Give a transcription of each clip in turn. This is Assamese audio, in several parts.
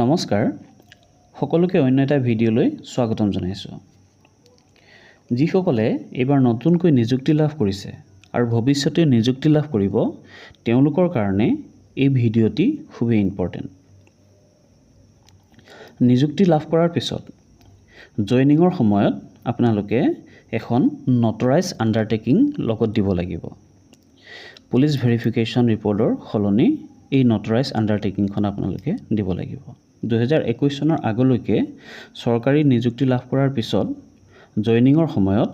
নমস্কাৰ। সকলোকে অন্য এটা ভিডিঅ'লৈ স্বাগতম জনাইছোঁ। যিসকলে এইবাৰ নতুনকৈ নিযুক্তি লাভ কৰিছে আৰু ভৱিষ্যতে নিযুক্তি লাভ কৰিব তেওঁলোকৰ কাৰণে এই ভিডিঅ'টি খুবেই ইম্পৰ্টেণ্ট নিযুক্তি লাভ কৰাৰ পিছত জইনিঙৰ সময়ত আপোনালোকে এখন নটৰাইজ আণ্ডাৰটেকিং লগত দিব লাগিব। পুলিচ ভেৰিফিকেশ্যন ৰিপৰ্টৰ সলনি এই নটৰাইজ আণ্ডাৰটেকিংখন আপোনালোকে দিব লাগিব। দুহেজাৰ একৈছ চনৰ আগলৈকে চৰকাৰী নিযুক্তি লাভ কৰাৰ পিছত জইনিঙৰ সময়ত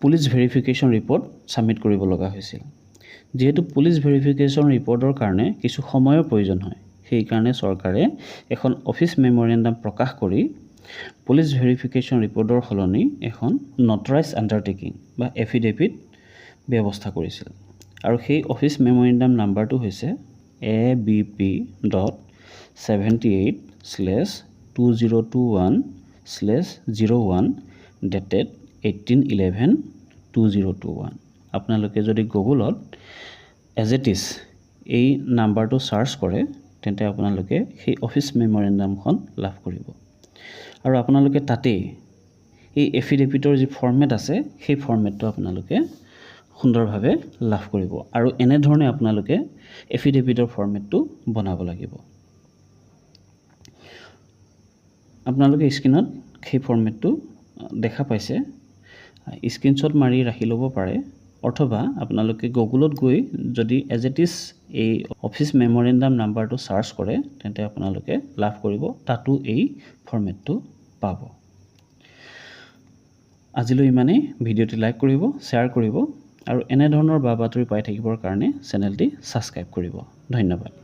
পুলিচ ভেৰিফিকেশ্যন ৰিপৰ্ট ছাবমিট কৰিব লগা হৈছিল। যিহেতু পুলিচ ভেৰিফিকেশ্যন ৰিপৰ্টৰ কাৰণে কিছু সময়ৰ প্ৰয়োজন হয় সেইকাৰণে চৰকাৰে এখন অফিচ মেম'ৰেণ্ডাম প্ৰকাশ কৰি পুলিচ ভেৰিফিকেশ্যন ৰিপৰ্টৰ সলনি এখন নটৰাইজ আণ্ডাৰটেকিং বা এফিডেভিট ব্যৱস্থা কৰিছিল। আৰু সেই অফিচ মেম'ৰেণ্ডাম নাম্বাৰটো হৈছে A B P dot seventy eight slash two zero' two one slash zero' one dated eighteen eleven two zero' two one আপোনালোকে যদি গুগলত এজ ইট ইজ এই নাম্বাৰটো ছাৰ্চ কৰে, তেন্তে আপোনালোকে সেই অফিচ মেম'ৰেণ্ডামখন লাভ কৰিব। আৰু আপোনালোকে তাতেই এই এফিডেভিটৰ যি ফৰ্মেট আছে, সেই ফৰ্মেটটো আপোনালোকে সুন্দৰভাৱে লাভ কৰিব আৰু এনেধৰণে আপোনালোকে এফিডেভিটৰ ফৰ্মেটটো বনাব লাগিব। আপোনালোকে স্ক্ৰীণত সেই ফৰ্মেটটো দেখা পাইছে। স্ক্ৰীণশ্বট মাৰি ৰাখি ল'ব পাৰে। অথবা আপোনালোকে গুগলত গৈ যদি এজ ইট ইজ এই অফিচ মেম'ৰেণ্ডাম নাম্বাৰটো ছাৰ্চ কৰে তেন্তে আপোনালোকে লাভ কৰিব তাতো এই ফৰ্মেটটো পাব। আজিলৈ ইমানেই। ভিডিঅ'টি লাইক কৰিব শ্বেয়াৰ কৰিব। আৰু এনেধৰণৰ বা বাতৰি পাই থাকিবৰ কাৰণে চেনেলটি ছাবস্ক্ৰাইব কৰিব। ধন্যবাদ।